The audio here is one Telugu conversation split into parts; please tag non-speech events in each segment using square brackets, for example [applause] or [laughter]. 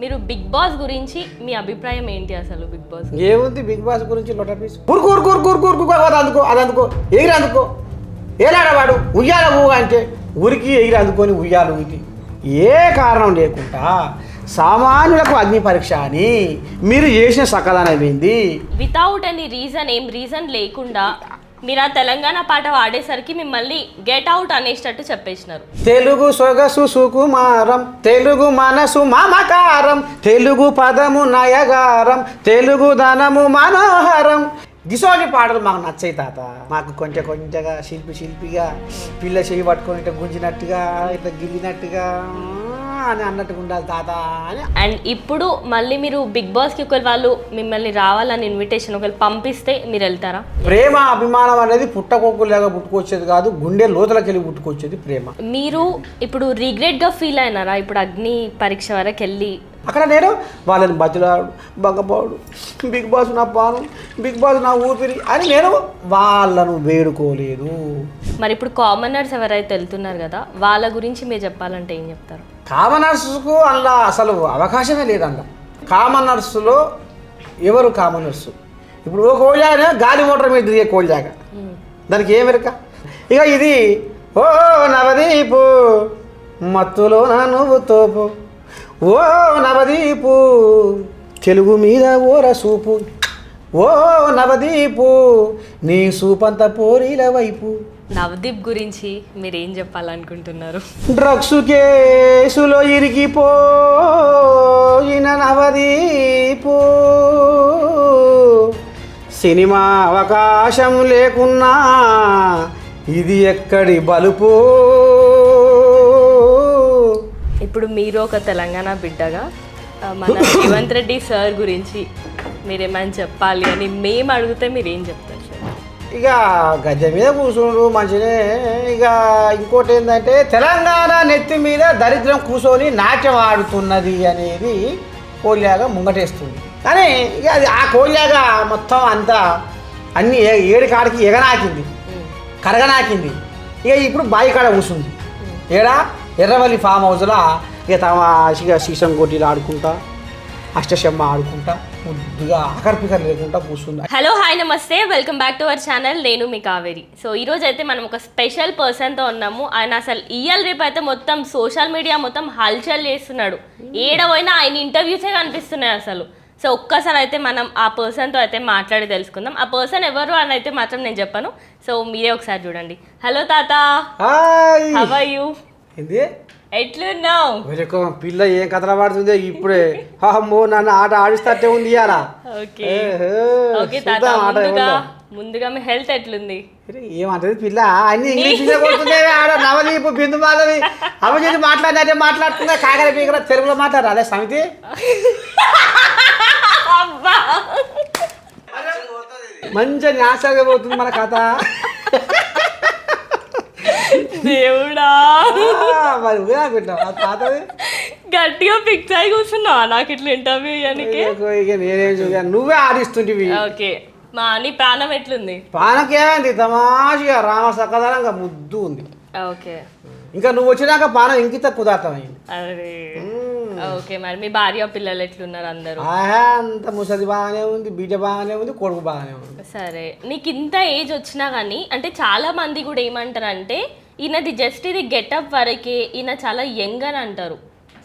మీరు బిగ్ బాస్ గురించి మీ అభిప్రాయం ఏంటి అసలు బిగ్ బాస్ ఏముంది బిగ్ బాస్ గురించి లొట పీస్? ఊరుకు ఊరుకు ఊరుకు ఊరుకు ఊరుకు అది అందుకో అది అందుకో. ఎగిరి అందుకో. ఏలాడవాడు ఉయ్యాల ఊ అంటే ఉరికి ఎగిరి అందుకొని ఉయ్యాలు ఊగి ఏ కారణం లేకుండా సామాన్యులకు అగ్ని పరీక్ష అని మీరు చేసిన సకలనం ఏంది? వితౌట్ ఎనీ రీజన్ ఏం రీజన్ లేకుండా మీరు ఆ తెలంగాణ పాట వాడేసరికి మిమ్మల్ని గెట్ అవుట్ అనేటట్టు చెప్పేసినారు. తెలుగు సొగసు సుకుమారం తెలుగు మనసు మమకారం తెలుగు పదము నయగారం తెలుగు ధనము మనోహరం. దిశోని పాటలు మాకు నచ్చాయి తాత. మాకు కొంచెం కొంచెంగా శిల్పి శిల్పిగా పిల్ల చేయి పట్టుకొని ఇట్లా గుంజినట్టుగా ఇట్లా గిల్లినట్టుగా అని అన్నట్టుగా ఉండాలి తాత అని. అండ్ ఇప్పుడు మళ్ళీ మీరు బిగ్ బాస్కి ఒకవేళ వాళ్ళు మిమ్మల్ని రావాలని ఇన్విటేషన్ ఒకవేళ పంపిస్తే మీరు వెళ్తారా? ప్రేమ అభిమానం అనేది పుట్టకొక్కులాగా పుట్టుకొచ్చేది కాదు గుండె లోతులకి వెళ్ళి పుట్టుకొచ్చేది ప్రేమ. మీరు ఇప్పుడు రిగ్రెట్గా ఫీల్ అయినారా? ఇప్పుడు అగ్ని పరీక్ష వరకు వెళ్ళి అక్కడ నేను వాళ్ళని బతిలాడు బంగపాడు బిగ్ బాస్ నా పానం బిగ్ బాస్ నా ఊపిరి అని నేను వాళ్ళను వేడుకోలేదు. మరి ఇప్పుడు కామనర్స్ ఎవరైతే వెళ్తున్నారు కదా వాళ్ళ గురించి మీరు చెప్పాలంటే ఏం చెప్తారు? కామనర్స్కు అందులో అసలు అవకాశమే లేదంట కామనర్స్లో ఎవరు కామనర్స్ ఇప్పుడు ఓ కోళ్ళాగా గాలి మోటార్ మీద తిరిగే కోళ్ళాగా దానికి ఏం వెరక ఇక ఇది ఓ నవదీపు మత్తులో నా నువ్వు తోపు. ఓ నవదీపు తెలుగు మీద ఓర సూపు. ఓ నవదీపు నీ సూపంత పోరీల వైపు. నవదీప్ గురించి మీరు ఏం చెప్పాలనుకుంటున్నారు? డ్రగ్స్ కేసులో ఇరిగిపోయిన నవదీపు. సినిమా అవకాశం లేకున్నా ఇది ఎక్కడి బలుపు? ఇప్పుడు మీరు ఒక తెలంగాణ బిడ్డగా మన [laughs] రేవంత్ రెడ్డి సార్ గురించి మీరేమైనా చెప్పాలి అని మేము అడిగితే మీరు ఏం చెప్తారు సార్? ఇక గద్దె మీద కూర్చుండు మంచినే ఇక ఇంకోటి ఏంటంటే తెలంగాణ నెత్తి మీద దరిద్రం కూర్చొని నాట్యం ఆడుతున్నది అనేది కోల్యాగా ముంగటేస్తుంది. కానీ ఇక అది ఆ కోల్యాగా మొత్తం అంతా అన్ని ఏడు కాడికి ఎగనాకింది. కరగనాకింది. ఇక ఇప్పుడు బావి కాడ కూర్చుంది ఏడా? ఎర్రవల్లి ఫామ్ హౌస్లో ఇక తమ సీసం గొడ్డీలు ఆడుకుంటా అష్టశమ్మ ఆడుకుంటా ముద్దుగా ఆకర్పికర్ లేకుండా కూర్చుంది. హలో హాయ్ నమస్తే. Welcome back to our channel నేను మీ కావేరి. సో ఈరోజు అయితే మనం ఒక స్పెషల్ పర్సన్తో ఉన్నాము. ఆయన అసలు ఇయల్ రేపు అయితే మొత్తం సోషల్ మీడియా మొత్తం హల్చల్ చేస్తున్నాడు. ఏడ పోయినా ఆయన ఇంటర్వ్యూసే కనిపిస్తున్నాయి అసలు. సో ఒక్కసారి అయితే మనం ఆ పర్సన్తో అయితే మాట్లాడి తెలుసుకుందాం. ఆ పర్సన్ ఎవరు అని అయితే మాత్రం నేను చెప్పాను. సో మీరే ఒకసారి చూడండి. హలో తాత. హవ్ యూ ఏంది? ఎట్లున్నావు? వెనుక పిల్ల ఏం కథల పడుతుందో ఇప్పుడే. అమ్మో నన్ను ఆట ఆడిస్తట్టే ఉంది ఇయాల ఓకే. ఓకే తాత ముందుగా. ముందుగా మీ హెల్త్ ఎట్లుంది? ఏమంటది పిల్ల? అన్ని ఇంగ్లీష్ కొడుతుంది ఆడ నవదీపు బిందు మాధవి. అవి చేసి మాట్లాడినట్టే మాట్లాడుతుందా? కాకర పీకర తెలుగులో మాట్లాడారు? అదే సమితి? మంచిగా న్యాసంగా పోతుంది మన కథ. దేవుడా. మరి ఊరా ఆ తాతది గట్టిగా ఫిక్స్ అయి కూర్చున్నావా? నాకు ఇట్లా ఇంటర్వ్యూ ఇవ్వడానికి ఇక నేనేం చూసాను నువ్వే ఆడిస్తుంటివి. ఓకే. మా నీ ప్రాణం ఎట్లుంది? పానకేమైంది? తమాషగా రామ సకదనంగా ముద్దు ఉంది. ఓకే. ఇంకా నువ్వు వచ్చినాక పానం ఇంకిత కుదార్థమైంది. అరే. ఓకే మరి మీ భార్య పిల్లలు ఎట్లున్నారు అందరూ? ఆహా అంత ముసలి బాగానే ఉంది బిడ్డ బాగానే ఉంది కొడుకు బాగానే ఉంది. సరే. నీకు ఇంత ఏజ్ వచ్చినా కానీ అంటే చాలా మంది కూడా ఏమంటారంటే ఈయనది జస్ట్ ఇది గెటప్ వరకే ఈయన చాలా యంగ్ అని అంటారు.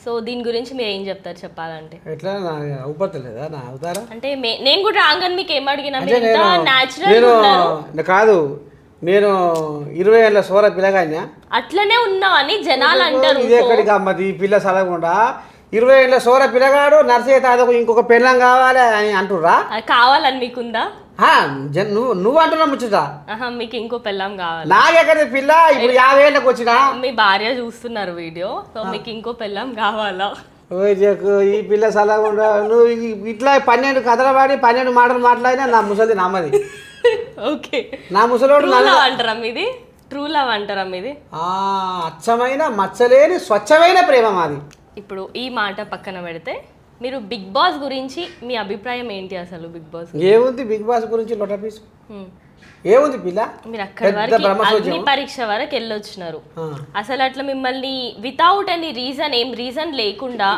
సో దీని గురించి మీరు ఏం చెప్తారు చెప్పాలంటే? ఎట్లా? నా అవుపడతలేదా నా అవుతారా? అంటే మే- నేను కూడా రాగానే మీకు ఏమడిగినా అంటే మీరు ఇంత నేను న్యాచురల్ నేను ఉన్నారు కాదు నేను ఇరవై ఏళ్ళ సోర పిల్లగానే అట్లనే ఉన్నావు అని జనాలు అంటారు ఇది ఎక్కడికి అమ్మది ఈ పిల్ల సలగకుండా ఇరవై ఏళ్ళ సోర పిల్లగాడు నర్సయ్య తాతకు ఇంకొక పెళ్ళం కావాలి అని అంటుర్రా? కావాలని మీకుందా? నువ్వు నువ్వు అంటున్నా ముచ్చట. ఆహా మీకు ఇంకో పెళ్ళం కావాలి. నాకెక్కడ పిల్ల? ఇప్పుడు యాభై ఏళ్ళకి వచ్చినా? మీ భార్య చూస్తున్నారు వీడియో సో మీకు ఇంకో పెళ్ళం కావాలా? ఈ పిల్ల సలగకుండా నువ్వు ఇట్లా పన్నెండు కథలు పాడి పన్నెండు మాటలు మాట్లాడినా నా ముసలి నమ్మది. [laughs] ఓకే. నా ముసలోడు అంటారా మీది? ట్రూ లవ్ అంటారా మీది? ఆ, అచ్చమైన మచ్చలేని స్వచ్ఛమైన ప్రేమ మాది. ఇప్పుడు ఈ మాట పక్కన పెడితే మీరు బిగ్ బాస్ గురించి మీ అభిప్రాయం ఏంటి అసలు బిగ్ బాస్ ఏముంది బిగ్ బాస్ గురించి లొట పీస్? హ్మ్. ఏముంది పిల్ల? మీరు అక్కడ వరకు. అగ్ని పరీక్ష వరకు వెళ్ళొచ్చినారు. అసలు అట్లా మిమ్మల్ని వితౌట్ ఎనీ రీజన్ ఏం రీజన్ లేకుండా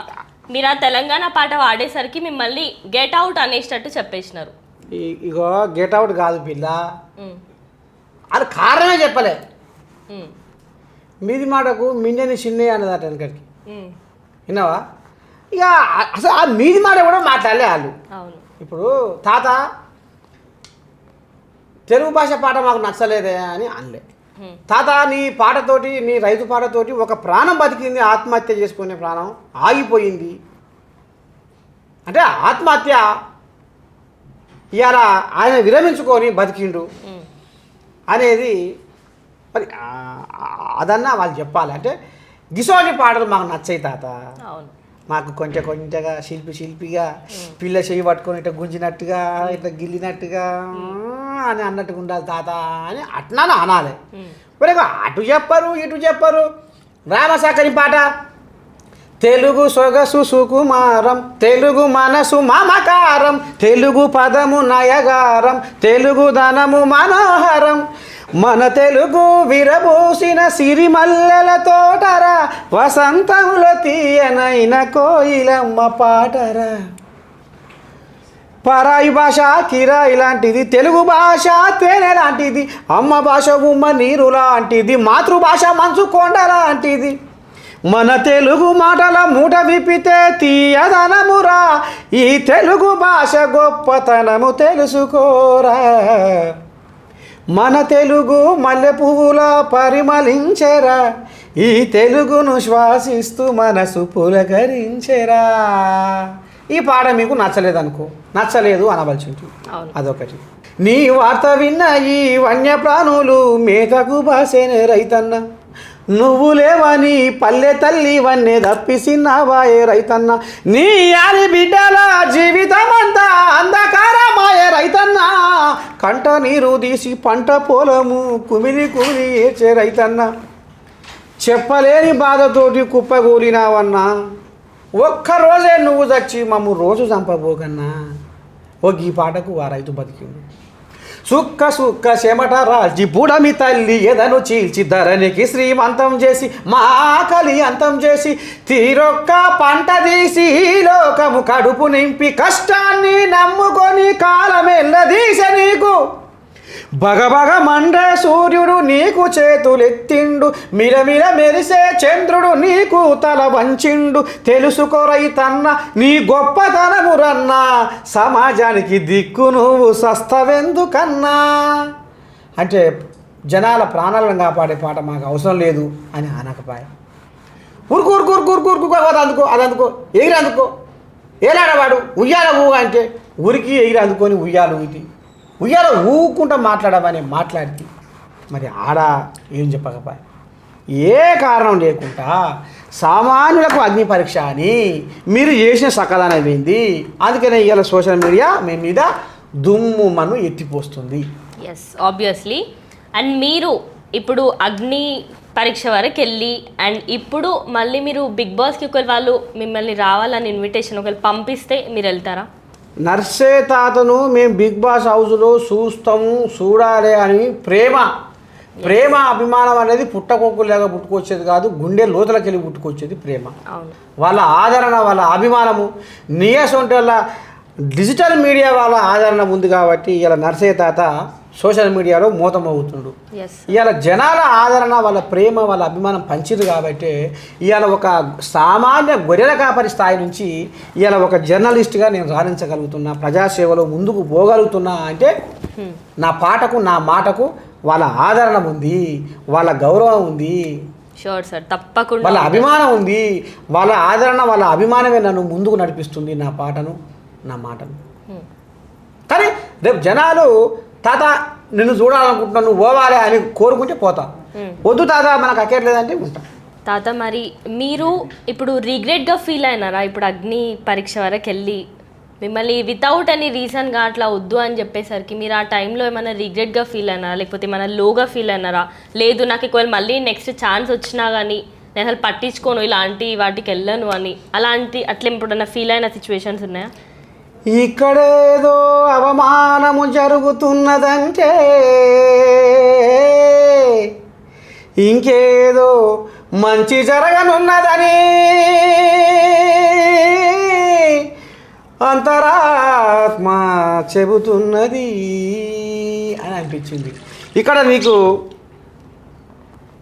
మీరు ఆ తెలంగాణ పాట వాడేసరికి మిమ్మల్ని గెట్ అవుట్ అనేటట్టు చెప్పేసినారు. ఇగో గెట్ అవుట్ కాదు పిల్ల. అది కారణమే చెప్పలే. మీది మాటకు మింజని చిన్నయ్య అన్నదట వెనకడికి. విన్నావా? ఇక అసలు ఆ మీది మాట కూడా మాట్లాడలే వాళ్ళు. ఇప్పుడు తాత తెలుగు భాష పాట మాకు నచ్చలేదే అని అనలే. తాత నీ పాటతోటి నీ రైతు పాటతోటి ఒక ప్రాణం బతికింది ఆత్మహత్య చేసుకునే ప్రాణం ఆగిపోయింది. అంటే ఆత్మహత్య ఇవాళ ఆయన విరమించుకొని బతికిండు అనేది మరి అదన్నా వాళ్ళు చెప్పాలి. అంటే గిసోటి పాటలు మాకు నచ్చాయి తాత. అవును. మాకు కొంచెం కొంచెంగా శిల్పి శిల్పిగా పిల్ల చెయ్యి పట్టుకొని ఇట్లా గుంజినట్టుగా ఇట్లా గిల్లినట్టుగా అని అన్నట్టుగా ఉండాలి తాత అని అట్లా అనాలి. మరి అటు చెప్పరు ఇటు చెప్పరు. రామసాకరి పాట. తెలుగు సొగసు సుకుమారం తెలుగు మనసు మమకారం తెలుగు పదము నయగారం తెలుగు ధనము మనోహరం. మన తెలుగు విరబూసిన సిరిమల్లెల తోటరా వసంతముల తీయనైన కోయిలమ్మ పాటరా. పరాయి భాష కిరాయి లాంటిది తెలుగు భాష తేనె లాంటిది అమ్మ భాష ఉమ్మ నీరు లాంటిది మాతృభాష మంచు కొండ లాంటిది. మన తెలుగు మాటల మూట విప్పితే తీయదనమురా ఈ తెలుగు భాష గొప్పతనము తెలుసుకోరా. మన తెలుగు మల్లె పువ్వులా పరిమళించెరా. ఈ తెలుగును శ్వాసిస్తూ మనసు పులకరించెరా. ఈ పాట మీకు నచ్చలేదనుకో. నచ్చలేదు అనవలసి ఉంటుంది అవును. అదొకటి. నీ వార్త విన్న ఈ వన్యప్రాణులు మేతకు బాసేనే రైతన్న. నువ్వు లేవని పల్లె తల్లి వన్నే తప్పిసిన్నావాయే రైతన్న? నీ యాలి బిడ్డల జీవితం అంతా అంధకారమాయే రైతన్న. కంట నీరు తీసి పంట పొలము కుమిలి కుమిలి ఏచే రైతన్న. చెప్పలేని బాధతోటి కుప్పగూలినావన్నా. ఒక్కరోజే నువ్వు చచ్చి మమ్ము రోజు చంపబోకన్నా. ఓ ఈ పాటకు ఆ రైతు బతికిండు. సుక్క సుక్క చెమట రాల్చి బుడమి తల్లి ఎదను చీల్చి ధరణికి శ్రీమంతం చేసి మా ఆకలి అంతం చేసి తీరొక్క పంట తీసి ఈ లోకము కడుపు నింపి కష్టాన్ని నమ్ముకొని కాలమెల్లదీస నీకు. బగబగ మండే సూర్యుడు నీకు చేతులెత్తిండు మిలమిల మెరిసే చంద్రుడు నీకు తల వంచిండు. తెలుసుకోరై రైతన్న నీ గొప్పతనము రన్నా సమాజానికి దిక్కు నువ్వు సస్తవెందుకన్నా? అంటే జనాల ప్రాణాలను కాపాడే పాట మాకు అవసరం లేదు అని అనకపాయ ఊరుకు ఊరుకు ఊరుకు ఊరుకు ఊరుకు అది అందుకో అది అందుకో ఎగిరి అందుకో. ఏలాడవాడు? ఉయ్యాల ఊగ అంటే ఊరికి ఎగిరి అందుకొని ఉయ్యాల ఊగి ఉయ్యాల ఊకుంటా మాట్లాడమని మాట్లాడి మరి ఆడ ఏం చెప్పకపోయి? ఏ కారణం లేకుండా సామాన్యులకు అగ్ని పరీక్ష అని మీరు చేసిన సకలనం అయింది అందుకనే ఇవాళ సోషల్ మీడియా మీ మీద దుమ్ము మను ఎత్తిపోస్తుంది. ఎస్ ఆబ్వియస్లీ అండ్ మీరు ఇప్పుడు అగ్ని పరీక్ష వరకు వెళ్ళి అండ్ ఇప్పుడు మళ్ళీ మీరు బిగ్ బాస్కి ఒకవేళ వాళ్ళు మిమ్మల్ని రావాలని ఇన్విటేషన్ ఒకవేళ పంపిస్తే మీరు వెళ్తారా? నర్సే తాతను మేము బిగ్ బాస్ హౌస్లో చూస్తాము చూడాలి అని ప్రేమ. ప్రేమ అభిమానం అనేది పుట్టకొక్కులేగా పుట్టుకొచ్చేది కాదు గుండె లోతులకి వెళ్ళి పుట్టుకొచ్చేది ప్రేమ. వాళ్ళ ఆదరణ వాళ్ళ అభిమానము. నియస్ వంటి వాళ్ళ డిజిటల్ మీడియా వాళ్ళ ఆదరణ ఉంది కాబట్టి ఇలా నర్సే తాత సోషల్ మీడియాలో మూతమవుతుండు. ఇవాళ జనాల ఆదరణ వాళ్ళ ప్రేమ వాళ్ళ అభిమానం పంచిరు కాబట్టి ఇవాళ ఒక సామాన్య గొర్రెల కాపరి స్థాయి నుంచి ఇవాళ ఒక జర్నలిస్ట్గా నేను రాణించగలుగుతున్నా ప్రజాసేవలో ముందుకు పోగలుగుతున్నా అంటే నా పాటకు నా మాటకు వాళ్ళ ఆదరణ ఉంది వాళ్ళ గౌరవం ఉంది. షూర్ సార్ తప్పకుండా వాళ్ళ అభిమానం ఉంది. వాళ్ళ ఆదరణ వాళ్ళ అభిమానమే నన్ను ముందుకు నడిపిస్తుంది నా పాటను నా మాటను. Hmm. కానీ రేపు జనాలు తాత నిన్ను చూడాలనుకుంటున్నాను నువ్వు పోవాలి అని కోరుకుంటే పోతా. వద్దు తాత మనకు అక్కర్లేదంటే ఉంటా. తాత మరి మీరు ఇప్పుడు రిగ్రెట్గా ఫీల్ అయినారా? ఇప్పుడు అగ్ని పరీక్ష వరకు వెళ్ళి మిమ్మల్ని వితౌట్ ఎనీ రీజన్గా అట్లా వద్దు అని చెప్పేసరికి మీరు ఆ టైంలో ఏమైనా రిగ్రెట్గా ఫీల్ అయినారా? లేకపోతే ఏమైనా లోగా ఫీల్ అయినారా? లేదు నాకు ఒకవేళ మళ్ళీ నెక్స్ట్ ఛాన్స్ వచ్చినా కానీ నేను అసలు పట్టించుకోను ఇలాంటి వాటికి వెళ్ళను అని. అలాంటి అట్లా ఎప్పుడన్నా ఫీల్ అయిన సిచ్యువేషన్స్ ఉన్నాయా? ఇక్కడేదో అవమానము జరుగుతున్నదంటే ఇంకేదో మంచి జరగనున్నదని అంతరాత్మ చెబుతున్నది అని అనిపించింది. ఇక్కడ నీకు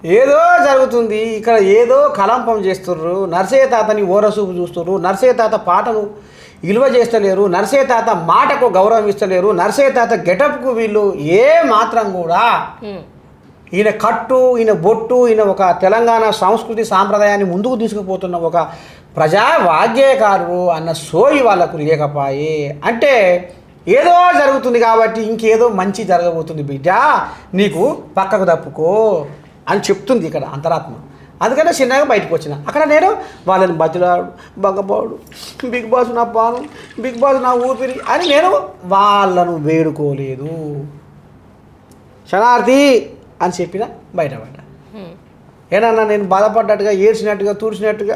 ఏదో జరుగుతుంది. ఇక్కడ ఏదో కలంపం చేస్తుర్రు. నర్సయ్య తాతని ఓరసూపు చూస్తుర్రు. నర్సయ్య తాత పాటను విలువ చేస్తలేరు నర్సయ్య తాత మాటకు గౌరవం ఇస్తలేరు నర్సయ్య తాత గెటప్కు వీళ్ళు ఏ మాత్రం కూడా. ఈయన కట్టు ఈయన బొట్టు ఈయన ఒక తెలంగాణ సంస్కృతి సాంప్రదాయాన్ని ముందుకు తీసుకుపోతున్న ఒక ప్రజా వాగ్గేయకారుడు అన్న సోయి వాళ్ళకు లేకపాయే అంటే ఏదో జరుగుతుంది కాబట్టి ఇంకేదో మంచి జరగబోతుంది బిడ్డ నీకు పక్కకు తప్పుకో అని చెప్తుంది ఇక్కడ అంతరాత్మ అందుకనే చిన్నగా బయటకు వచ్చిన. అక్కడ నేను వాళ్ళని బతిలాడు బగ్గపోడు బిగ్ బాస్ నా పాను బిగ్ బాస్ నా ఊపిరి అని నేను వాళ్ళను వేడుకోలేదు. శనార్థి అని చెప్పిన బయటపడ్డా. హ్మ్. ఏనన్నా నేను బాధపడ్డట్టుగా ఏడ్చినట్టుగా తూడ్చినట్టుగా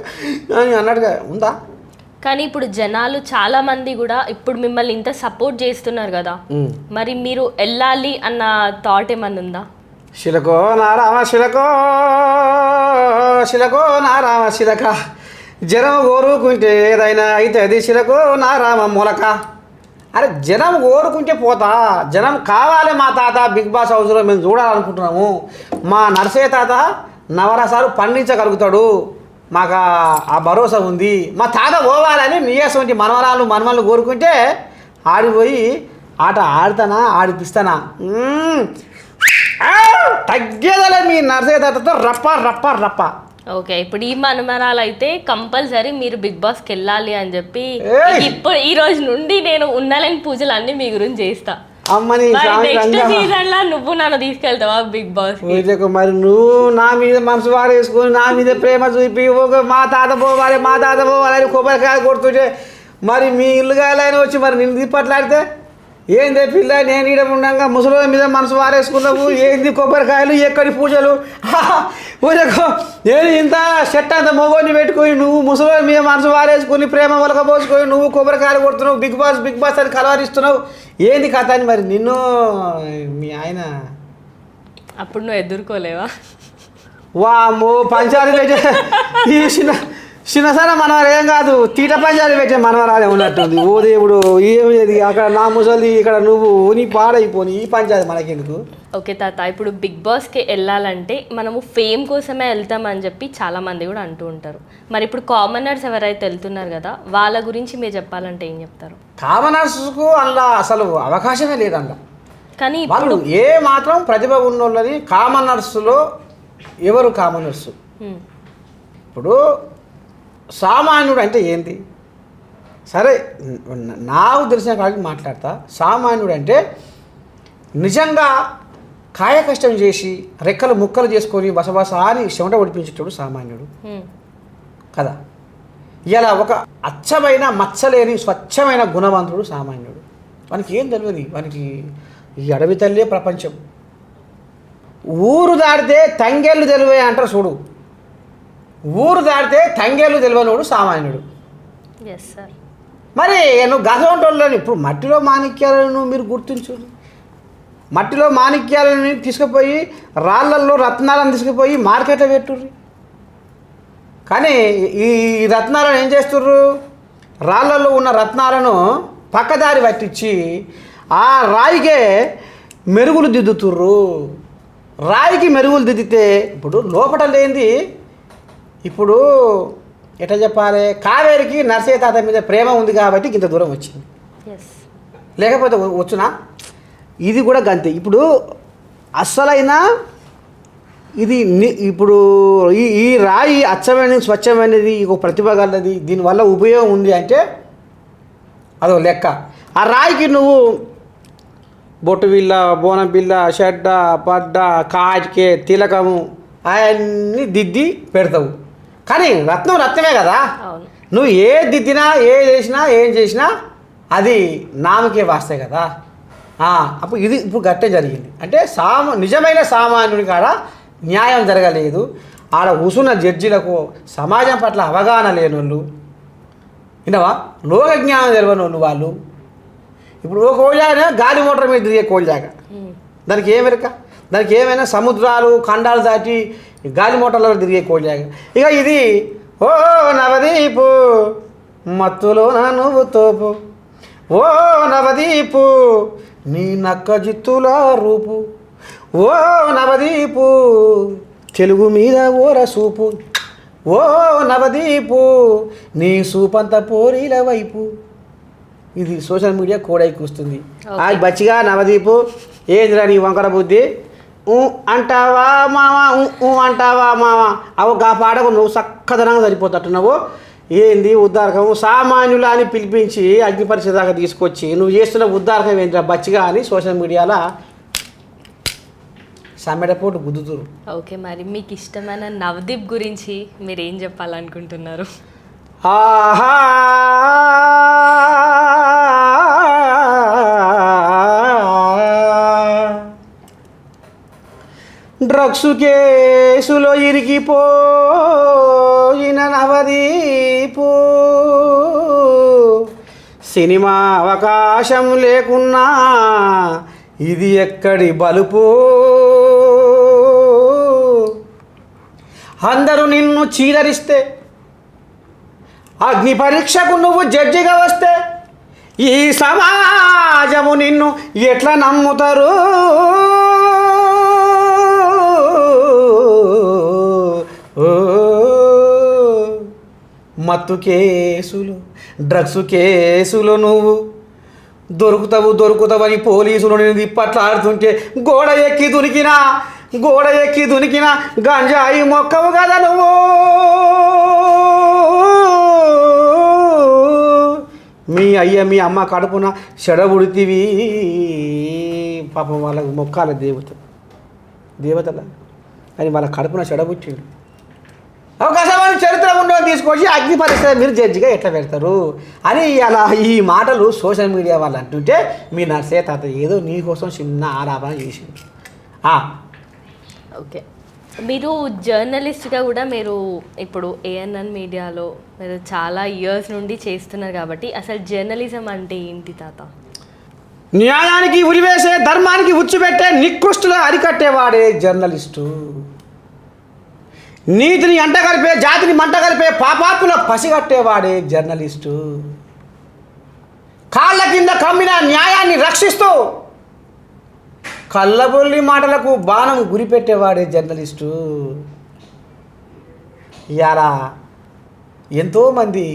అని అన్నట్టుగా ఉందా? కానీ ఇప్పుడు జనాలు చాలా మంది కూడా ఇప్పుడు మిమ్మల్ని ఇంత సపోర్ట్ చేస్తున్నారు కదా. మరి మీరు వెళ్ళాలి అన్న థాట్ ఏమన్నా ఉందా? శిలకో నారామ శిలకో శిలకో నారామ శిలక. జనం కోరుకుంటే ఏదైనా అయితే అది శిలకో నారామ మూలక. అరే జనం కోరుకుంటే పోతా. జనం కావాలి మా తాత బిగ్ బాస్ హౌస్లో మేము చూడాలనుకుంటున్నాము. మా నర్సయ్య తాత నవరసాలు పండించగలుగుతాడు. మాకు ఆ- భరోసా ఉంది. మా తాత పోవాలని నీయసంటి మనవరాలు మనమల్ని కోరుకుంటే ఆడిపోయి ఆట ఆడతానా ఆడిపిస్తానా? తగ్గేదలే మీ నర్సయ్య తాతతో రప్ప రప్ప రప్ప ఓకే ఇప్పుడు ఈ మనమరాలు అయితే కంపల్సరీ మీరు బిగ్ బాస్కి వెళ్ళాలి అని చెప్పి! ఇప్పుడు ఈ రోజు నుండి నేను ఉన్నలేని పూజలు అన్ని మీ గురించి చేస్తా అమ్మని నెక్స్ట్. సీజన్లో నువ్వు నన్ను తీసుకెళ్తావా బిగ్ బాస్ వీళ్ళకు మరి నువ్వు నా మీద మనసు వాడేసుకొని నా మీద ప్రేమ చూపి మా తాత పోవాలి మా తాత పోవాలి అని కొబ్బరికాయ కొడుతుంటే మరి మీ ఇల్లు కాయలైన వచ్చి మరి నిన్ను దిప్పట్లాడితే ఏంది పిల్ల నేను ఈడ ఉండగా ముసలి మీద మనసు వారేసుకున్నావు? ఏంది కొబ్బరికాయలు ఎక్కడి పూజలు? పూజకు నేను ఇంత చెట్టు అంత మొగోని పెట్టుకొని నువ్వు ముసలి మీద మనసు వారేసుకొని ప్రేమ వలక పోసుకొని నువ్వు కొబ్బరికాయలు కొడుతున్నావు బిగ్ బాస్ బిగ్ బాస్ అని కలవరిస్తున్నావు? ఏంది కథ అని మరి? నిన్ను మీ ఆయన అప్పుడు నువ్వు ఎదుర్కోలేవా? పంచాలి పెట్టే ఈ చిన్న చిన్నసన మనవరు ఏం కాదు తీట పంచాలి పెట్టే మనవరాలే ఉన్నట్టుంది. ఓ దేవుడు ఏమి లేదు అక్కడ నా ముసలి ఇక్కడ నువ్వు నీ పాడైపోని ఈ పంచాయతీ మనకెందుకు? ఓకే తాత ఇప్పుడు బిగ్ బాస్కి వెళ్ళాలంటే మనము ఫేమ్ కోసమే వెళ్తామని చెప్పి చాలా మంది కూడా అంటూ ఉంటారు. మరి ఇప్పుడు కామనర్స్ ఎవరైతే వెళ్తున్నారు కదా వాళ్ళ గురించి మీరు చెప్పాలంటే ఏం చెప్తారు? కామనర్స్కు అందులో అసలు అవకాశమే లేదంట. కానీ వాళ్ళు ఏ మాత్రం ప్రతిభ ఉన్నోళ్ళని కామనర్స్లో ఎవరు కామనర్స్. ఇప్పుడు సామాన్యుడు అంటే ఏంటి సరే నాకు తెలిసిన కాడికి మాట్లాడతా. సామాన్యుడు అంటే నిజంగా కాయ కష్టం చేసి రెక్కలు ముక్కలు చేసుకొని బసబస అని చెమట ఒడిపించేటోడు సామాన్యుడు. కదా? ఇలా ఒక అచ్చమైన మచ్చలేని స్వచ్ఛమైన గుణవంతుడు సామాన్యుడు. వానికి ఏం తెలియదు వానికి ఈ అడవి తల్లే ప్రపంచం. ఊరు దాటితే తంగేళ్ళు తెలివే అంటారు చూడు. ఊరు దాటితే తంగేళ్ళు తెలియనివాడు సామాన్యుడు. ఎస్ సార్ మరి నువ్వు గసవంటోళ్ళని ఇప్పుడు మట్టిలో మాణిక్యాలను మీరు గుర్తించు మట్టిలో మాణిక్యాలని తీసుకుపోయి రాళ్ళల్లో రత్నాలను తీసుకుపోయి మార్కెట్లో పెట్టుర్రి. కానీ ఈ రత్నాలను ఏం చేస్తుర్రు? రాళ్ళల్లో ఉన్న రత్నాలను పక్కదారి పట్టించి ఆ రాయికే మెరుగులు దిద్దుతుర్రు. రాయికి మెరుగులు దిద్దితే ఇప్పుడు లోపల లేనిది ఇప్పుడు ఎట్లా చెప్పాలి? కావేరికి నర్సయ్య తాత మీద ప్రేమ ఉంది కాబట్టి ఇంత దూరం వచ్చింది. లేకపోతే వచ్చునా? ఇది కూడా గంతే. ఇప్పుడు అస్సలైన ఇది ఇప్పుడు ఈ ఈ రాయి అచ్చమైనది స్వచ్ఛమైనది ఒక ప్రతిభ గలది దీనివల్ల ఉపయోగం ఉంది అంటే అదో లెక్క. ఆ రాయికి నువ్వు బొట్టు బిల్ల బోనం బిల్ల షడ్డ పడ్డ కాటికే తిలకము అవన్నీ దిద్ది పెడతావు. కానీ రత్నం రత్నమే కదా. నువ్వు ఏ దిద్దినా ఏ చేసినా ఏం చేసినా అది నామకే వాస్తాయి కదా. అప్పుడు ఇది ఇప్పుడు గట్టే జరిగింది. అంటే సామ నిజమైన సామాన్యుడి కాడ న్యాయం జరగలేదు. ఆడ కూసున్న జడ్జిలకు సమాజం పట్ల అవగాహన లేనోళ్ళు విన్నావా? లోక జ్ఞానం తెలియని వాళ్ళు. వాళ్ళు ఇప్పుడు ఒక కోళ్ళాగా గాలి మోటార్ మీద తిరిగే హ్మ్. దానికి ఏమెరక దానికి ఏమైనా సముద్రాలు ఖండాలు దాటి గాలి మోటార్లలో తిరిగే కోళ్ళాక ఇక ఇది ఓ నవదీపు మత్తులో నువ్వు తోపు. ఓ నవదీపు నీ నక్క జిత్తుల రూపు. ఓ నవదీపు తెలుగు మీద ఓర సూపు. ఓ నవదీపు నీ సూపంత పోరీల వైపు. ఇది సోషల్ మీడియా కోడైకి వస్తుంది Okay. ఆ బచ్చిగా నవదీపు ఏందిరా నీ వంకర బుద్ధి? అంటావా ఊ అంటావా మామ అవు గా పాడకు నువ్వు చక్కదనంగా సరిపోతట్టు నువ్వు. ఏంది ఉద్దారకం సామాన్యుల అని పిలిపించి అగ్ని పరీక్ష దాకా తీసుకొచ్చి నువ్వు చేస్తున్న ఉద్దారకం ఏంటిరా బచ్చిగా అని సోషల్ మీడియాలో సమ్మెడపోటు గుద్దుతురు. ఓకే మరి మీకు ఇష్టమైన నవదీప్ గురించి మీరు ఏం చెప్పాలనుకుంటున్నారు? ఆహా! డ్రగ్స్ కేసులో ఇరికిపోయిన నవదీపు. సినిమా అవకాశం లేకున్నా ఇది ఎక్కడి బలుపు? అందరూ నిన్ను చీదరిస్తే అగ్ని పరీక్షకు నువ్వు జడ్జిగా వస్తే ఈ సమాజము నిన్ను ఎట్లా నమ్ముతారు? మత్తు కేసులు డ్రగ్స్ కేసులు నువ్వు. దొరుకుతావు దొరుకుతావని పోలీసులు నేను ఇప్పట్లాడుతుంటే గోడ ఎక్కి దునికినా గోడ ఎక్కి దునికినా గంజాయి మొక్కవు కదా నువ్వు. మీ అయ్య మీ అమ్మ కడుపున చెడబుడితివి. పాపం వాళ్ళకు మొక్కాల దేవత దేవతల. అని వాళ్ళ కడుపున చెడబుట్టిండు. అవకాశమైన చరిత్ర ఉండని తీసుకొచ్చి అగ్ని పరీక్ష మీరు జడ్జిగా ఎట్లా పెడతారు? అని అలా ఈ మాటలు సోషల్ మీడియా వాళ్ళు అంటుంటే మీ నర్సే తాత ఏదో నీకోసం చిన్న ఆలాపన చేసింది ఓకే. మీరు జర్నలిస్ట్గా కూడా మీరు ఇప్పుడు ఏఎన్ఎన్ మీడియాలో మీరు చాలా ఇయర్స్ నుండి చేస్తున్నారు కాబట్టి అసలు జర్నలిజం అంటే ఏంటి తాత? న్యాయానికి ఉరివేసే ధర్మానికి ఉచ్చుపెట్టే నికృష్టుల అరికట్టేవాడే జర్నలిస్టు. నీతిని ఎంటగలిపే జాతిని మంట కలిపే పాపాత్ముల పసిగట్టేవాడే జర్నలిస్టు. కాళ్ళ కింద కమ్మిన న్యాయాన్ని రక్షిస్తూ కళ్ళబొల్లి మాటలకు బాణం గురిపెట్టేవాడే జర్నలిస్టు. ఇలా ఎంతోమంది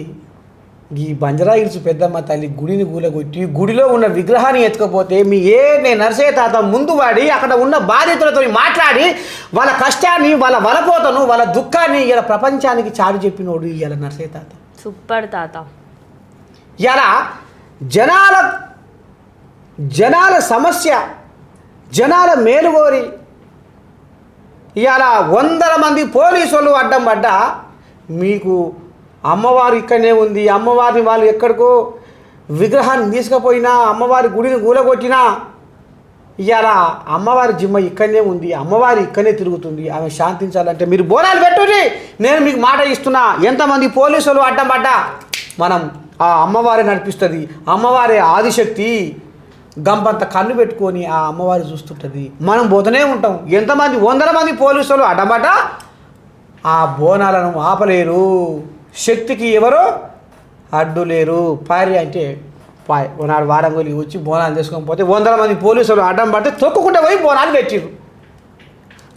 ఈ బంజరా హిల్స్ పెద్దమ్మ తల్లి గుడిని గూలగొట్టి గుడిలో ఉన్న విగ్రహాన్ని ఎత్తుకపోతే మీ ఏ నేను నర్సే తాత ముందు వాడి అక్కడ ఉన్న బాధితులతో మాట్లాడి వాళ్ళ కష్టాన్ని వాళ్ళ వలపోతను వాళ్ళ దుఃఖాన్ని ఇలా ప్రపంచానికి చాటి చెప్పినోడు ఇవాళ నర్సే తాత. సూపర్ తాత. ఇలా జనాల జనాల సమస్య జనాల మేలుగోరి ఇవాళ వందల మంది పోలీసులు అడ్డం పడ్డా మీకు అమ్మవారు ఇక్కడనే ఉంది. అమ్మవారిని వాళ్ళు ఎక్కడికో విగ్రహాన్ని తీసుకుపోయినా అమ్మవారి గుడిని గూలగొట్టినా ఇవాళ అమ్మవారి జిమ్మ ఇక్కడనే ఉంది. అమ్మవారి ఇక్కడనే తిరుగుతుంది. ఆమె శాంతించాలంటే మీరు బోనాలు పెట్టుర్రి. నేను మీకు మాట ఇస్తున్నా. ఎంతమంది పోలీసులు అడ్డం పడ్డా? మనం ఆ అమ్మవారే నడిపిస్తుంది. అమ్మవారే ఆదిశక్తి. గంపంత కన్ను పెట్టుకొని ఆ అమ్మవారి చూస్తుంటుంది. మనం పోతూనే ఉంటాం. ఎంతమంది వందల మంది పోలీసులు అడ్డపడ్డా ఆ బోనాలను ఆపలేరు. శక్తికి ఎవరో అడ్డు లేరు. పారి అంటే పాయ్. ఓనాడు వారంగోలి వచ్చి బోనాలు తీసుకొని పోతే వందల మంది పోలీసులు అడ్డం పడితే తొక్కుకుంటే పోయి బోనాలు పెట్టిరు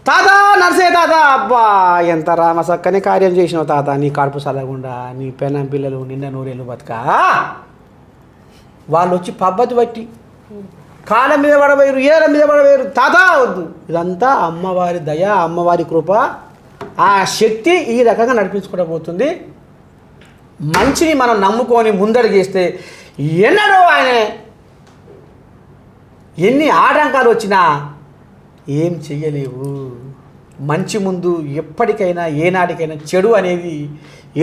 తాత నర్సే తాత అబ్బా ఎంత రామ చక్కని కార్యం చేసినావు తాత. నీ కడుపు చదవకుండా నీ పెనం పిల్లలు నిన్న నూరేళ్ళు బతుక? వాళ్ళు వచ్చి పబ్బతి బట్టి కాళ్ళ మీద పడవేరు ఏల మీద పడవేరు తాత వద్దు. ఇదంతా అమ్మవారి దయ అమ్మవారి కృప. ఆ శక్తి ఈ రకంగా నడిపించుకుంటూ పోతుంది మంచిని మనం నమ్ముకొని ముందడుగేస్తే ఎన్నడో ఆయన ఎన్ని ఆటంకాలు వచ్చినా ఏం చెయ్యలేవు. మంచి ముందు ఎప్పటికైనా ఏనాటికైనా చెడు అనేది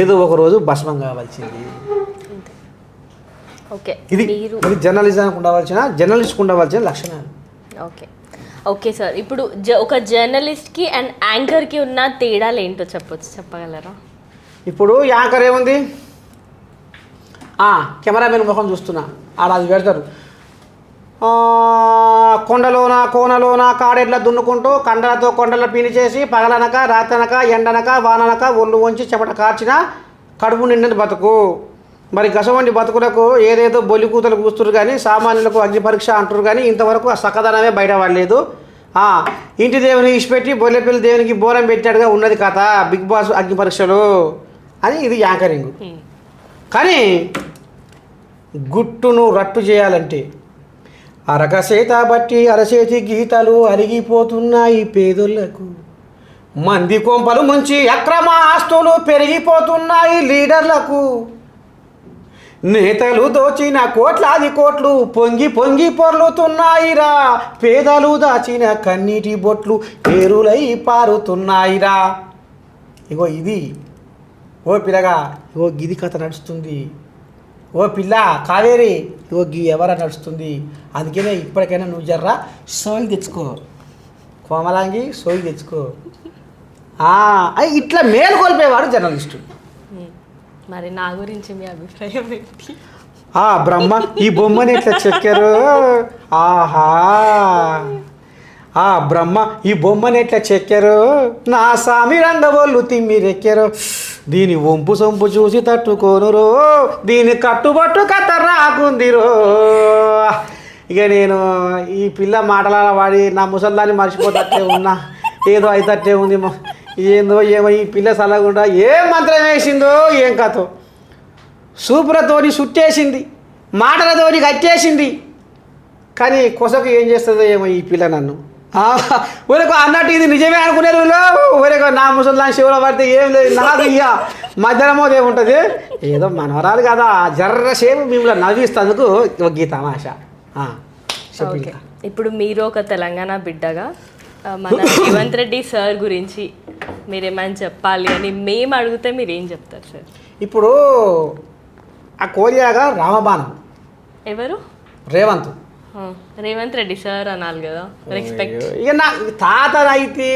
ఏదో ఒక రోజు భస్మం కావాల్సింది. ఓకే. ఇది ఇది జర్నలిజానికి ఉండవలసిన జర్నలిస్ట్కి ఉండవలసిన లక్షణాలు. ఓకే. ఓకే సార్ ఇప్పుడు జ ఒక జర్నలిస్ట్కి అండ్ యాంకర్కి ఉన్న తేడాలు ఏంటో చెప్పొచ్చు చెప్పగలరా? ఇప్పుడు యాంకర్ ఏముంది? కెమెరామెన్ ముఖం చూస్తున్నా. ఆడ అది పెడతారు. కొండలోన కోనలోన కాడెట్లా దున్నుకుంటూ కండలతో కొండల పీని చేసి పగలనక రాత్రనక ఎండనక వాననక ఒళ్ళు వంచి చెమట కార్చిన కడుపు నిండిన బతుకు. మరి గసవంటి బతుకులకు ఏదేదో బొలి కూతలు కూస్తురు కానీ సామాన్యులకు అగ్ని పరీక్ష అంటారు కానీ ఇంతవరకు ఆ సకదనమే బయటపడలేదు ఇంటి దేవుని ఇచ్చిపెట్టి బొల్లెపల్లి దేవునికి బోరం పెట్టాడుగా ఉన్నది కథ. బిగ్ బాస్ అగ్ని పరీక్షలు. అని ఇది యాంకరింగ్. కానీ గుట్టును రట్టు చేయాలంటే అరకసేత బట్టి అరచేతి గీతలు అరిగిపోతున్నాయి పేదోళ్ళకు. మంది కొంపలు ముంచి అక్రమ ఆస్తులు పెరిగిపోతున్నాయి లీడర్లకు. నేతలు దోచిన కోట్లాది కోట్లు పొంగి పొంగి పొర్లుతున్నాయిరా. పేదలు దాచిన కన్నీటి బొట్లు పేరులై పారుతున్నాయిరా. ఇగో ఇది ఓ పిల్లగా ఇగో గిది కథ నడుస్తుంది. ఓ పిల్ల కావేరి ఇగో గీ ఎవర నడుస్తుంది. అందుకనే ఇప్పటికైనా నువ్వు జర్రా సోయి తెచ్చుకో. కోమలాంగి సోయి తెచ్చుకో. అయ్ ఇట్లా మేలుకొల్పేవాడు జర్నలిస్టు. ఉమ్. మరి నా గురించి మీ అభిప్రాయం ఏంటి? ఆ బ్రహ్మ ఈ బొమ్మని ఎట్లా చెక్కారు? ఆహా. ఆ బ్రహ్మ ఈ బొమ్మని ఎట్లా చెక్కారు? నా సామి రంగవోళ్ళు తిమ్మిరెక్కారు. దీని వంపు సొంపు చూసి తట్టుకోనురో దీని కట్టుబట్టు కత్తరాకుందిరో ఇక నేను ఈ పిల్ల మాటల వాడి నా ముసల్దాన్ని మర్చిపోతట్టే ఉన్నా. ఏదో అయితట్టే ఉంది ఏందో ఏమో ఈ పిల్ల సలగుండా ఏం మంత్రం వేసిందో ఏం కథో. సూపులతోని సుట్టేసింది మాటలతోని కట్టేసింది. కానీ కొసకు ఏం చేస్తుందో ఏమో ఈ పిల్ల నన్ను. ఊరకు అన్నట్టు ఇది నిజమే అనుకునేరు ఊరకు నా ముసల్దాన్ శివుల పడితే ఏం లేదు. నాకు ఇయ్య. మధ్యాహ్నమో ఏముంటుంది ఏదో మనవరాలు కదా. జర్రసేపు మిమ్మల్ని నవ్విస్తందుకు ఒక గీ తమాష. ఆ, చెప్పు ఓకే. ఇంకా. ఇప్పుడు మీరు ఒక తెలంగాణ బిడ్డగా మన రేవంత్ రెడ్డి సార్ గురించి మీరేమైనా చెప్పాలి అని మేము అడిగితే మీరు ఏం చెప్తారు సార్? ఇప్పుడు ఆ కోరియాగా రామబాణం. ఎవరు? రేవంత్. రేవంత్ రెడ్డి సార్ అనాలి కదా. రెస్పెక్ట్ ఇక నా తాత అయితే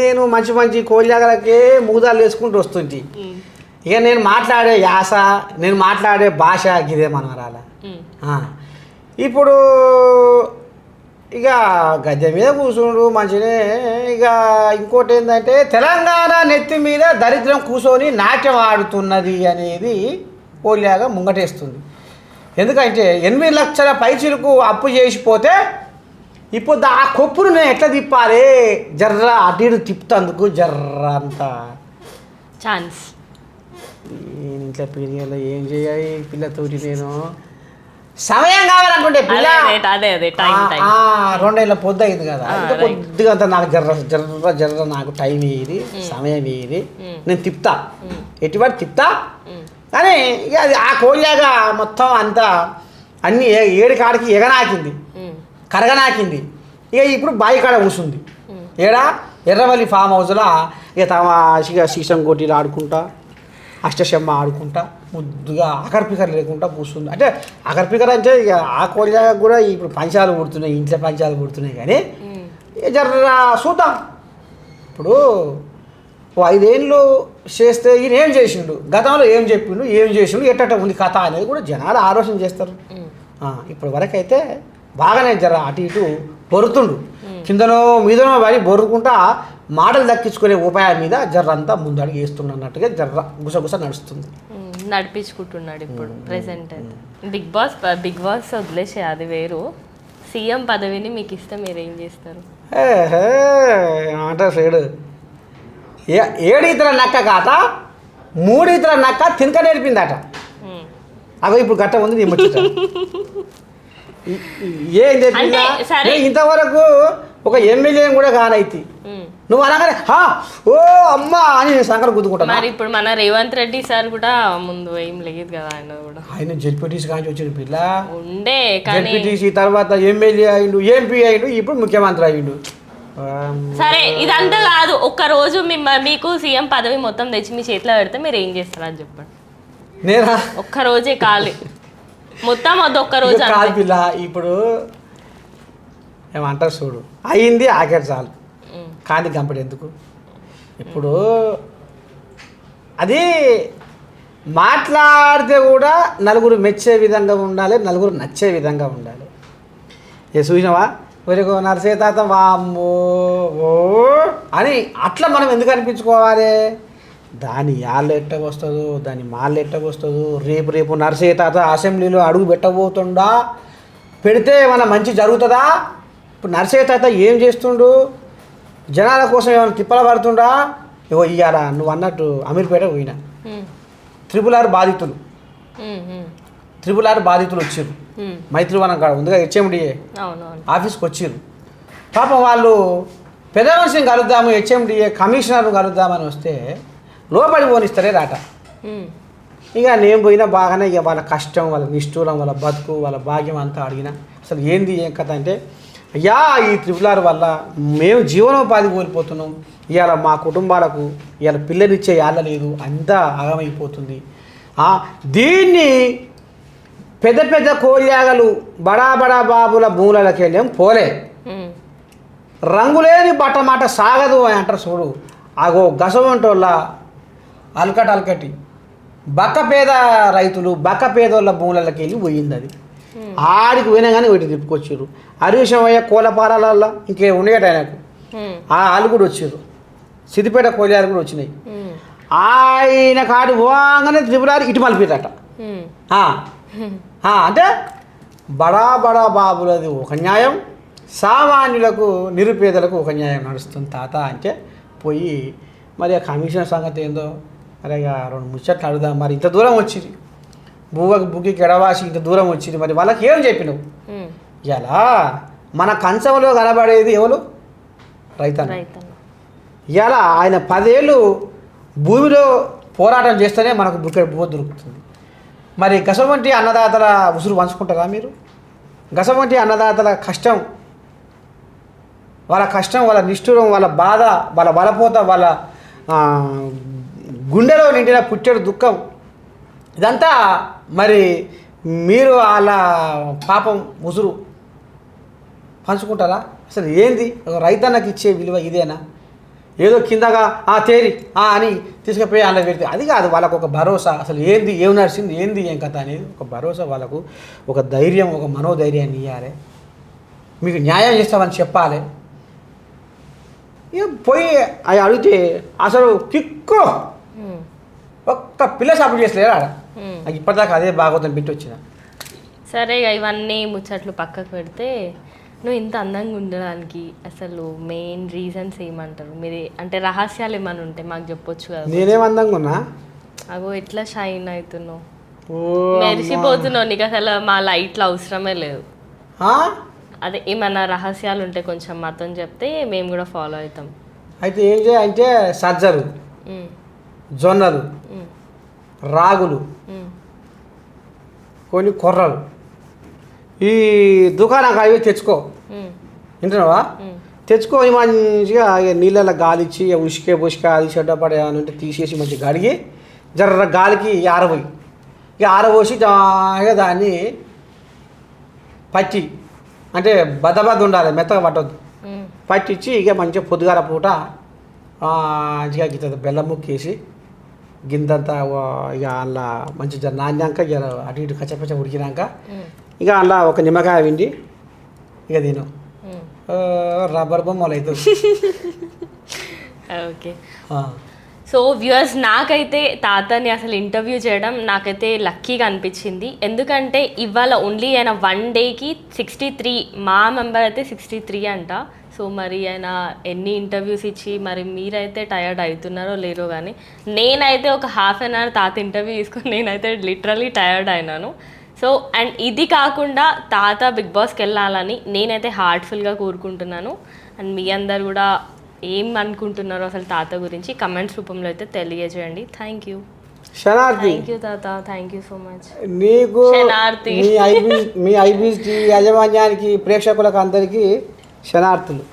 నేను మంచి మంచి కోళ్ళగలకే మూదాలు వేసుకుంటూ వస్తుంది ఇక నేను మాట్లాడే యాస నేను మాట్లాడే భాష ఇదే మనవరాల. ఇప్పుడు ఇక గద్దె మీద కూర్చుండు మంచినే ఇక ఇంకోటి ఏంటంటే తెలంగాణ నెత్తి మీద దరిద్రం కూర్చొని నాట్యం ఆడుతున్నది అనేది కోళ్ళగా ముంగటేస్తుంది. ఎందుకంటే ఎనిమిది లక్షల పైచిలకు అప్పు చేసిపోతే ఇప్పుడు ఆ కొప్పును నేను ఎట్లా తిప్పాలి? జర్ర అటు ఇటు తిప్పుతందుకు జర్ర అంతా. ఛాన్స్ నేను ఇంట్లో పీరియాలో ఏం చేయాలి? పిల్లతోటి నేను. సమయం కావాలనుకుంటే పిల్ల. రెండేళ్ళ పొద్దు అయింది కదా. కొద్దిగా అంత నాకు జర్ర జర్ర జర్ర నాకు టైం వేయది సమయం వేయది. నేను తిప్తా. ఎటువంటి తిప్తా. కానీ ఇక అది ఆ కోళ్ళగా మొత్తం అంతా అన్ని ఏ- ఏడు కాడికి ఎగనాకింది. కరగనాకింది. ఇక ఇప్పుడు బావి కాడ కూర్చుంది. ఏడా? ఎర్రవల్లి ఫామ్ హౌస్లో ఇక తమాషిగా సీసం కొట్టిలు ఆడుకుంటా అష్టశమ్మ ఆడుకుంటా ముద్దుగా ఆకర్పికర్ లేకుండా కూర్చుంది అంటే ఆకర్పికర్ అంటే ఇక ఆ కోళ్ళగా కూడా ఇప్పుడు పంచాలు పుడుతున్నాయి ఇంట్లో పంచాలు పుడుతున్నాయి కానీ ఇక జర్ర చూద్దాం. ఇప్పుడు ఓ ఐదేళ్ళు చేస్తే ఈయన ఏం చేసిండు? గతంలో ఏం చెప్పిండు? ఏం చేసిండు? ఎట్టట ఉంది కథ అనేది కూడా జనాలు ఆలోచన చేస్తారు. ఇప్పటి వరకు అయితే బాగానే జర అటు ఇటు బొరుతుండు. కిందనో మీదనో పడి బొరుకుంటా మాటలు దక్కించుకునే ఉపాయం మీద జర్ర అంతా ముందు అడిగి వేస్తున్నట్టుగా జర్ర గుసగుస నడుస్తుంది. నడిపించుకుంటున్నాడు ఇప్పుడు ప్రెసెంట్ అయితే. బిగ్ బాస్ బిగ్ బాస్ వదిలేసే అది వేరు. సీఎం పదవిని మీకు ఇస్తే మీరు ఏం చేస్తారు? ఏమంటారు సేడు? ఏ ఏడు ఇతర నక్క కాట మూడు ఇతర నక్క తినక నేర్పిందట. అగో ఇప్పుడు గట్ట ఉంది నీ ముచ్చట ఏం చెప్పిందా ఇంతవరకు ఒక ఎమ్మెల్యే కూడా కానైతి. నువ్వు అనగానే "హా, ఓ అమ్మా అని నేను సంకర గుద్దుకుంటాను? మరి ఇప్పుడు మన రేవంత్ రెడ్డి సార్ కూడా ముందు ఏం లేదు కదా ఆయన కూడా. ఆయన జెడ్పీటీసీ కాంచి వచ్చిన పిల్ల. ఉండే కానీ జెడ్పీటీసీ తర్వాత ఎమ్మెల్యే అయిండు ఎంపీ అయిండు ఇప్పుడు ముఖ్యమంత్రి అయిండు. సరే ఇదంతా కాదు. ఒక్క రోజు మీకు సీఎం పదవి మొత్తం తెచ్చి మీ చేతిలో పెడితే మీరు ఏం చేస్తారు అని చెప్పండి. నేనా? ఒక్క రోజే ఖాళీ. మొత్తం వద్దు ఒక్క రోజు కాదు. పిల్ల ఇప్పుడు ఏమంటారు చూడు. అయింది ఆఖరి చాలు. కాంతి కంపెనీ ఎందుకు? ఇప్పుడు అది మాట్లాడితే కూడా నలుగురు మెచ్చే విధంగా ఉండాలి నలుగురు నచ్చే విధంగా ఉండాలి. ఏ చూసినావా? వరకు నరసే తాత వామ్మో. ఓ. అని అట్లా మనం ఎందుకు అనిపించుకోవాలి? దాని యాళ్ళు ఎట్టకొస్తుందో దాని మాళ్ళు ఎట్టకొస్తుందో రేపు రేపు నర్సే తాత అసెంబ్లీలో అడుగు పెట్టబోతుండా? పెడితే మన మంచి జరుగుతుందా? ఇప్పుడు నర్సే తాత ఏం చేస్తుండు? జనాల కోసం ఏమైనా తిప్పల పడుతుండా? ఇగో ఇయ్యాల నువ్వు అన్నట్టు అమీర్పేట పోయినా. త్రిపుల్ ఆర్ బాధితులు. త్రిపుల్ ఆర్ బాధితులు వచ్చారు. మైత్రివనం కాడ ఉందిగా హెచ్ఎండిఏ ఆఫీస్కి వచ్చారు పాపం వాళ్ళు పెద్ద మనిషిని కలుద్దాము హెచ్ఎండిఏ కమిషనర్ను కలుద్దామని వస్తే లోపలి పోనిస్తారే రాట. ఉమ్, ఇక నేను పోయినా బాగానే ఇక వాళ్ళ కష్టం వాళ్ళ నిష్ఠూరం వాళ్ళ బతుకు వాళ్ళ భాగ్యం అంతా అడిగిన. అసలు ఏంది ఏం కథ అంటే అయ్యా ఈ త్రిపులార్ వల్ల మేము జీవనోపాధి కోల్పోతున్నాం. ఇవాళ మా కుటుంబాలకు ఇవాళ పిల్లనిచ్చే యాళ్ళ లేదు. అంతా ఆగమైపోతుంది. ఆ, దీన్ని పెద్ద పెద్ద కోల్యాగలు బడా బడా బాబుల భూములకి వెళ్ళాం పోలే. రంగులేని బట్టమాట సాగదు అని అంటారు చూడు. అగో గసవంటోళ్ళ అలకట అలకటి. బక్క పేద రైతులు బక్క పేదోళ్ళ భూములకి వెళ్ళి పోయింది అది ఆడికి పోయినా కానీ వీటి తిప్పుకొచ్చారు. హరీశమయ్య కోలపారాలల్లో ఇంకే ఉండేట ఆయనకు. ఆ వాళ్ళు కూడా వచ్చారు. సిద్దిపేట కోలియాలు కూడా వచ్చినాయి. ఆయన కాడి పోగానే త్రిపురాలు ఇటు ఆ, అంటే బడా బడా బాబులది ఒక న్యాయం సామాన్యులకు నిరుపేదలకు ఒక న్యాయం నడుస్తుంది తాత అంటే పోయి మరి ఆ కమిషనర్ సంగతి ఏందో మరి రెండు ముచ్చట్లు అడుగుదాం మరి ఇంత దూరం వచ్చింది బువ్వకి బుగ్గికి ఎడవాసి ఇంత దూరం వచ్చింది మరి వాళ్ళకి ఏం చెప్పినావు. ఇలా మన కంచంలో కనబడేది ఎవరు? రైతన్న. ఇలా ఆయన పదేళ్ళు భూమిలో పోరాటం చేస్తేనే మనకు బుక్కెడు భూ దొరుకుతుంది. మరి గసవంటి అన్నదాతల ఉసురు పంచుకుంటారా మీరు? గసవంటి అన్నదాతల కష్టం వాళ్ళ కష్టం వాళ్ళ నిష్ఠురం వాళ్ళ బాధ వాళ్ళ బలపోత వాళ్ళ గుండెలో నిండిన పుట్టెడు దుఃఖం ఇదంతా మరి మీరు వాళ్ళ పాపం ఉసురు పంచుకుంటారా? అసలు ఏంది? ఒక రైతన్నకి ఇచ్చే విలువ ఇదేనా? ఏదో కిందగా ఆ తేరి ఆ అని తీసుకుపోయి అందులో పెడితే. అది కాదు వాళ్ళకు ఒక భరోసా. అసలు ఏంది ఏం నడిచింది ఏంది ఏం కథ అనేది ఒక భరోసా వాళ్ళకు ఒక ధైర్యం ఒక మనోధైర్యాన్ని ఇవ్వాలి మీకు న్యాయం చేస్తామని చెప్పాలి. ఇక పోయి అవి అడిగితే అసలు కిక్కు. ఒక్క పిల్ల సపోర్ట్ చేసలేరు ఆడ? ఇప్పటిదాకా అదే బాగోతం పెట్టి వచ్చిన సరే ఇవన్నీ ముచ్చట్లు పక్కకు పెడితే నువ్వు ఇంత అందంగా ఉండడానికి అసలు మెయిన్ రీజన్స్ ఏమంటారు? మీరు అంటే రహస్యాలు ఏమైనా ఉంటే మాకు చెప్పొచ్చు కదా. నేనేం అందంగా ఉన్నా? అగో ఎట్లా షైన్ అవుతున్నావు? మెరిసిపోతున్నావు నీకు అసలు మా లైట్లు అవసరమే లేదు? అదే ఏమన్నా రహస్యాలు ఉంటే కొంచెం మాతో చెప్తే మేము కూడా ఫాలో అవుతాం. అయితే ఏం చేయాలంటే సజ్జలు జొన్నలు రాగులు కొన్ని కొర్రలు. ఈ దుకాణం అవి తెచ్చుకో. వింటున్నావా? తెచ్చుకొని మంచిగా నీళ్ళలో గాలిచ్చి ఉసికే పుసిక అది చెడ్డపడే ఏమైనా ఉంటే తీసేసి మంచిగా గడిగి జర్ర గాలికి ఆరబోయి. ఇక ఆరబోసి జాగా దాన్ని పచ్చి అంటే బద్దబద్ద ఉండాలి మెత్తగా పట్టొద్దు. పట్టించి ఇక మంచిగా పొద్దుగాల పూట మంచిగా గింత బెల్లం ముక్కేసి గింతంతా ఆ, ఇక అలా మంచి నాణ్యాక ఇక అటు ఇటు కచ్చపచ్చ ఉడికినాక ఇక అలా ఒక నిమ్మకాయ విండి ఇక తిను. రబ్బర్ బొమ్మలు అవుతుంది ఓకే. సో వ్యూయర్స్ నాకైతే తాతని అసలు ఇంటర్వ్యూ చేయడం నాకైతే లక్కీగా అనిపించింది. ఎందుకంటే ఇవాళ ఓన్లీ ఆయన వన్ డేకి సిక్స్టీ త్రీ మా మెంబర్ అయితే సిక్స్టీ త్రీ అంట. సో మరి ఆయన ఎన్ని ఇంటర్వ్యూస్ ఇచ్చి మరి మీరైతే టయర్డ్ అవుతున్నారో లేరో కానీ నేనైతే ఒక హాఫ్ అన్ అవర్ తాత ఇంటర్వ్యూ తీసుకొని నేనైతే లిటరలీ టయర్డ్ అయినాను. సో అండ్ ఇది కాకుండా తాత బిగ్ బాస్కి వెళ్ళాలని నేనైతే హార్ట్ఫుల్గా కోరుకుంటున్నాను. అండ్ మీ అందరు కూడా ఏం అనుకుంటున్నారో అసలు తాత గురించి కమెంట్స్ రూపంలో అయితే తెలియజేయండి. థ్యాంక్ యూ థ్యాంక్ యూ తాత. థ్యాంక్ యూ సో మచ్ నీకు. మీ ఐబీ మీ ఐబీస్ యాజమాన్యానికి ప్రేక్షకులకు అందరికీ శనార్థులు